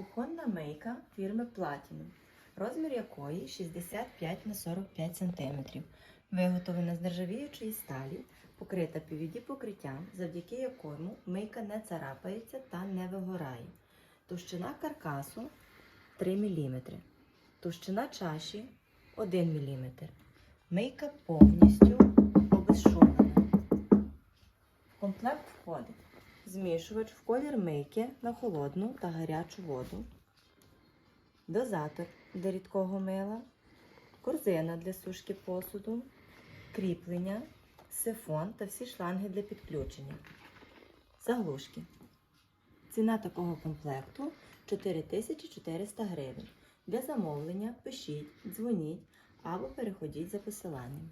Кухонна мийка фірми Platinum, розмір якої 65 на 45 см. Виготовлена з нержавіючої сталі, покрита PVD покриттям, завдяки якому мийка не царапається та не вигорає. Товщина каркасу 3 мм. Товщина чаші 1 мм. Мийка повністю обезшумлена. В комплект входить змішувач в колір мийки на холодну та гарячу воду, дозатор для рідкого мила, корзина для сушки посуду, кріплення, сифон та всі шланги для підключення. Заглушки. Ціна такого комплекту 4400 гривень. Для замовлення пишіть, дзвоніть або переходіть за посиланням.